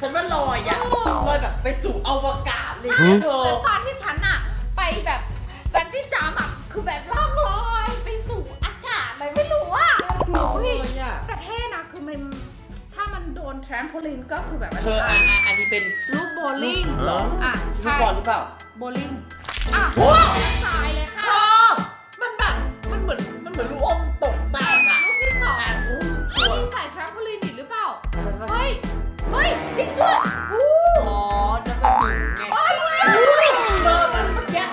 ฉันว่าลอยอะโอ้ลอยแบบไปสู่อวกาศเลยใช่นะเธเหมืออนตอนที่ฉันอะไปแบบบันจี้จัมป์อะคือแบบล่องลอยไปสู่อากาศเลยไม่รู้อะดูเฮ้ยเลยอะแต่เท่นะคือมันถ้ามันโดนแทรมโพลินก็คือแบบเธออะอะอันนี้เป็นลูกโบลิ่งเหรออะลูกใช่บอลหรือเปล่า โบลิ่งอะว้าวตายเลยค่ะ เธอมันแบบ มันเหมือน มันเหมือนลูกอมตกแตกอะลูกที่สองอะโอ้ยอันนี้ใส่แทรมโพลินอีกหรือเปล่า ฉันว่าเฮ้ยเฮ้ยจริงด้วยอู้อ๋อนั่นมันหนูไงเออมันเมื่อกี้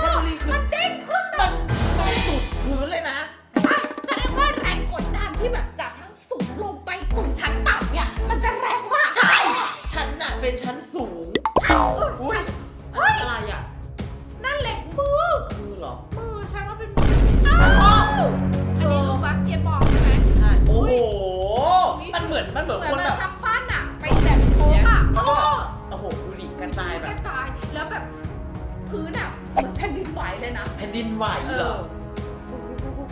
แคลอรี่คือมันเด้งขึ้นมันมันสุดพื้นเลยนะ ใช่แสดงว่าแรงกดดันที่แบบจากชั้นสูงลงไปสู่ชั้นต่ำเนี่ย มันจะแรงมากใช่ฉันน่ะเป็นชั้นสูงใช่เอออุ้ยใช่เฮ้ยอะไรอะนั่นเหล็กมือคือเหรอ มือใช่ว่าเป็นมืออ้าวอันนี้ลูกบาสเกตบอลใช่ไหมใช่ โอ้อุ้โหยมันเหมือนมันเหมือนเหมือคนนแบแบ กระจายแบกบระจายแล้วแบบพื้นอะเหมือนแผ่นดินไหวเลยนะแผ่นดินไหวเหรอ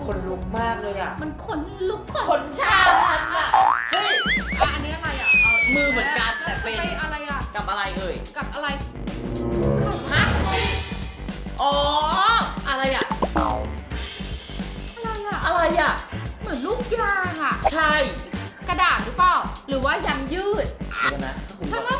คนลุกมากเลยอะมันขนลุกขนคนชาติอะเฮ้ย อะอันนี้อะไรอะเอามือเหมือนกันแต่เป็น ล้วจะอะไรอะ กับอะไรเอ่ยกับอะไรฮะอ๋อ อะไรอะ อะไรอะ อะไรอะ เหมือนลูกยางอะ ใช่กระดาษหรือเปล่า หรือว่ายางยืด เดี๋ยวนะฉันว่าเหมื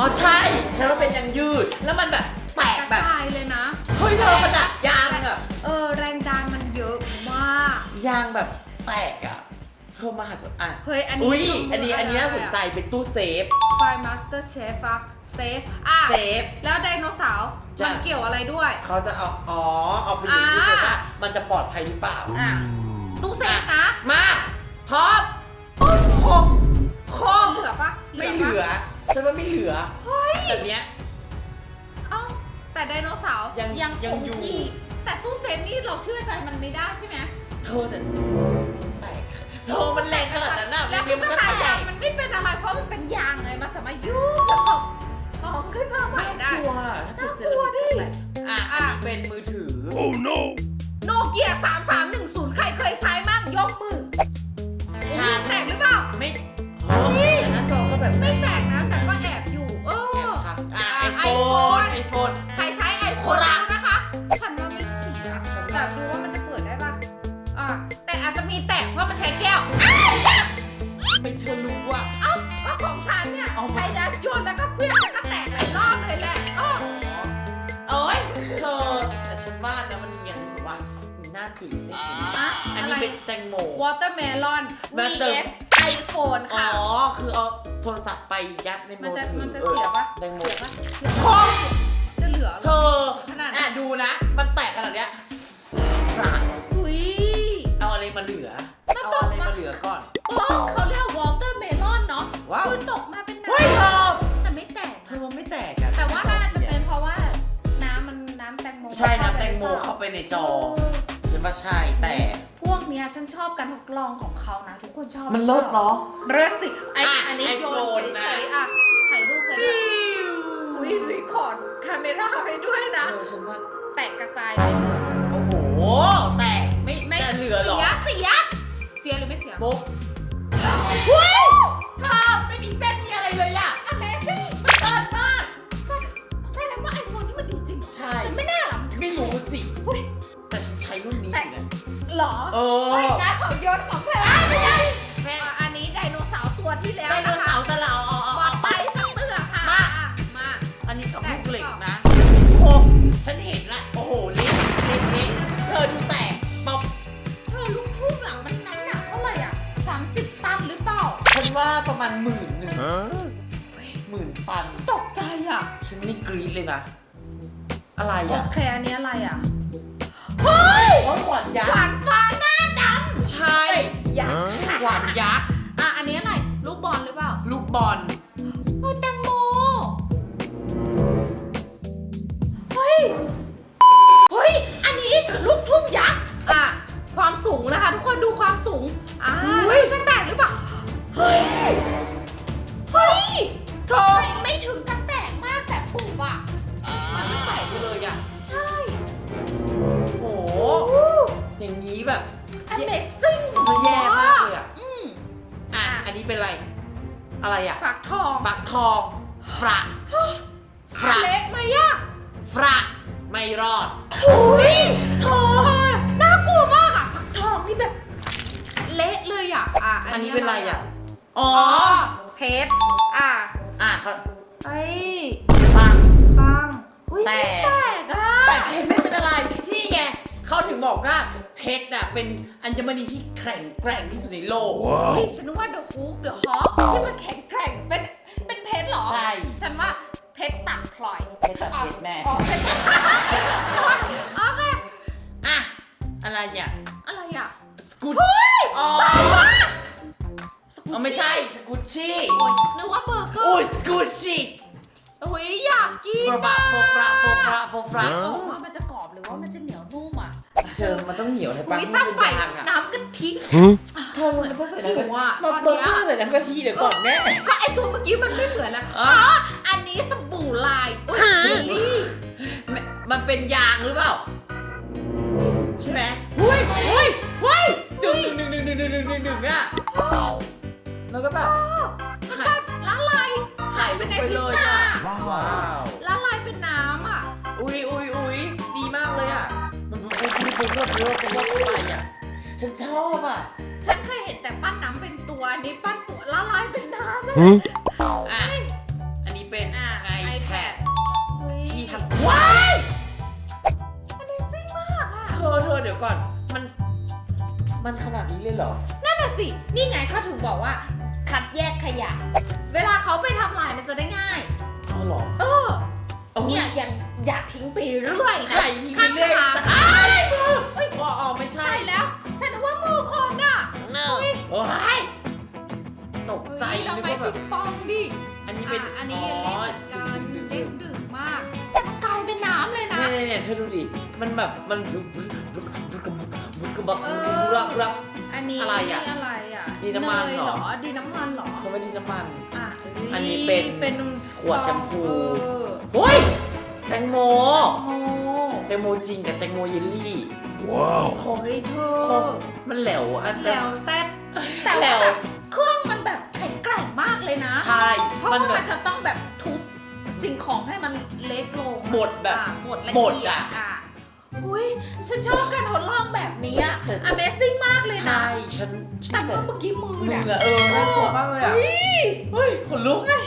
อ๋อใช่ฉันว่าเป็นยางยืด แล้วมันแบบแตกกระแบบจายเลยนะ เฮ้ยเธอขนาดยางอะเออแรงดันมันเยอะมาก ยางแบบแตกอะเธอมาหัศจรรย์เฮ้ยอันนี้อุ้ยดูมือันนี้อันนี้น่าสนใจเป็นตู้เซฟไฟมาสเตอร์เชฟอะเซฟอะเซฟ แล้วไดโนเสาร์จ้ะมันเกี่ยวอะไรด้วย เขาจะเอาอ๋อเอาไปอยู่ที่อ่าว่ามันจะปลอดภัยหรือเปล่า อะตู้เซฟนะมาพร้อมคมคมเหลือปะไม่ปะเหลือ ฉันว่าไม่เหลือเฮ้ยแบบเนี้ย เอ้าแต่ไดโนเสาร์ยังยังยังคงอยู่ที่แต่ตู้เซฟนี่เราเชื่อใจมันไม่ได้ใช่ไหมเธอเนี่ยแตกเธอมันแรงขนาดนั้นน่ะแล้วเดี๋ยวตุ๊มันกก็ตาแตยางกมันไม่เป็นอะไรเพราะมันเป็นยางไงมันสามารถยุบแล้วก็พองขึ้นมาใหม่ได้น่ากลัวถ้าเป็นเซรามิกน่ากลัวดิแตก แต่ฉันว่านะมันมีอย่างหนึงแบบว่ามีหน้าตื่นเต้นอะอันอะไรนี้เป็นแตงโม watermelon มาเติม vs iPhone อ๋อค่ะคือเอาโทรศัพท์ไปยัดในมืมันอจะถือมันจะออเสียปะแตงโมเสียปะเสียคอปะจะเหลือเหเธรออขนาดนั้นอะดูนะมัน น้ำแตงโมเข้าไปในจอ ฉันว่าใช่แต่พวกเนี้ยฉันชอบการทดลองของเขานะ ทุกคนชอบมันเลิศเนาะ เลิศสิไออะอันนี้โยน iPhone นะ เฉยๆอะถ่ายรูปเลยนะอุ้ยรีคอร์ดคาเมราไปด้วยนะ เออฉันว่า แตกกระจายเลยเหลือโอ้โห แตกไม่ไม่แต่เหลือเหรอเสียเสียเสียหรือไม่เสียโบ๊ะเฮ้ยเธอไม่มีเส้นมีอะไรเลยอะ Amazing มันเกินม อุ้ยแต่ฉันใช้รุ่นนี้แต่อยู่นะหรอเออเฮ้ยการของโยนของเธอไม่ได้แม่อะอันนี้ไดโนเสาร์ตัวที่แล้วไดโนนะคะเสาร์แต่เราเอาเอาบอเอากไป สักเตือค่ะมา อะมาอันนี้กับลูกเหล็กนะ โอ้ฉันเห็นละ โอ้โห เล็กเล็กเล็กเธอดูแตกป๊อปเธอลูกทุ่งหลังมันน้ำหนักเท่าไหร่อะ30 ตันหรือเปล่า ฉันว่าประมาณหมื่นหนึ่ง Huh? หมื่นปัน ตกใจอะ ฉันนี่กรี๊ดเลยนะ อะไรโออะ เคอันนี้อะไรอะ เฮ้ยว่าหวานยัหกวาษ์นฟ้าหน้าดใช่ำยักษ์หวานยักษ์อะอันนี้อะไรลูกบอลหรือเปล่าลูกบอลเฮ้ยแตงโมเฮ้ยเฮ้ยอันนี้ลูกทุ่งยักษ์อะความสูงนะคะ ทุกคนดูความสูงอ่าแล้วมันจะแตกหรือเปล่าเฮ้ยเฮ้ยโธ่ไอย่างนี้แบบ Amazing มันแย่มากเลยอะอืมอะ อันนี้เป็นอะไร อะไรอะ ฝักทองฟักทองฟระฟระ เละไหมอะฟระ ไม่รอดโอ้ยทองน่ากลัวมากอะฝักทองนี่แบบ เละเลยอะอะอันนี้เป็นอะไรอะ อ๋อ อ๋อเพชรอะอะเขาเอ้ยฟัง ปังอุ้ยแต่แตกอะแต่เพชรไม่เป็นอะไร นี่ไง เขาถึงบอกว่าเพชรน่ะเป็นอัญมณีที่แข็งแกร่งที่สุดในโลกเฮ้ยฉันว่าเดอะฮุกเดอะฮอคที่มันแข็งแกร่งเป็นเป็นเพชรเหรอ ใช่ฉันว่าเพชรตัดพลอยเพชรตัดเพชรแม่ อ๋อเพชรเพชรตัดเพชรโอเคอะ อะไรอะอะไรอะสกุตเฮ้ยอ๋อตายละสกุอ๋อไม่ใช่สกุชชี่โอ้ยนึกว่าเบอร์เกอโอ้ยร์สกุชชี่โอ้ยอยากกินโฟฟระโฟฟระโฟฟระโฟฟระ ออกมามันจะกรอบหรือว่ามันจะเหนียวนุ่มอะ เชิญมันต้องเหนียวเลยอุ้ปังยถ้าใส่มันเป็นยางอะน้ำกะทิเธอมันต้องใส่น้ำหิวอะมันตอนเบิร์เนี้ยใส่น้ำกะทิเดี๋ยวก่อนแม่ก็ไอตัวเมื่อกี้มันไม่เหมือนนะอ๋อ๋อออันนี้สบู่ลายอุ้ยเจลลี่มันเป็นยางหรือเปล่า ใช่ไหมเฮ้ยเฮ้ยเฮ้ยดึงดึงดึงดึงดึงดึงดึงดึงอะแล้วก็แบบมันแบบละลายหายไปในไปพริเลบยตา ปุ๊บบไปอะ ฉันชอบอะ ฉันเคยเห็นแต่ปั้นน้ำเป็นตัวอันนี้ปั้นตัวละลายเป็นน้ำเลยอะ อันนี้เป็นอะ iPad เฮ้ยที่ทำว้าย Amazing มากอะเธอเธอเดี๋ยวก่อน มัน มันขนาดนี้เลยเหรอ นั่นน่ะสิ นี่ไงเขาถึงบอกว่า คัดแยกขยะ เวลาเขาไปทำลายมันจะได้ง่ายอ๋อเหรอ เออ เนี่ยอยากอยากทิ้งไปเรื่อยนะครยิงเรื่ยข้างขาไอ้ยมือเอ้ยอ๋ออ๋ไม่ใช่ใช่แล้ว ฉันว่ามือคนอะเนอะโอ้ยตกใจเราไปว่าแบปิบงปองดิอันนี้เป็นอันนี้เล่นกันเล่นดึกมากแต่กลายเป็นน้ำเลยนะ เนี่ยเนี่ยเธอดูดิ มันแบบมันบึกบึกบึกบึกบึกบึกบึกรักรัก อันนี้อะไรอะอะไรอะดีน้ำมันเหรอ เยดีน้ำมันเหรอ ฉันไม่ไดีน้ำมัน อะเยอันนี้เป็นขวดแชมพู เออ เฮ้ยแตงโม โอ้แตงโมจริงกับแตงโมเยลลี่ Wow. โอ้ยเธโคอมันแหลวอันแล้วแต่แต่แหลว่าวแบบเครื่องมันแบบแข็งแกร่งมากเลยนะ ใช่เพราะมันว่าแบมับ นจะต้องแบบทุบสิ่งของให้มันเล็กลงบดแบบอะบดละบดเอียอะดอะอุ้ยฉันชอบการทดลองแบบนี้อะ แต่ Amazing มากเลยนะ ใช่ฉันแต่ว่าเมื่อกี้มือมึงเนี่ยอะเออน่ากลัวมากเลยอะเฮ้ย เฮ้ยขนลุกเฮ้ย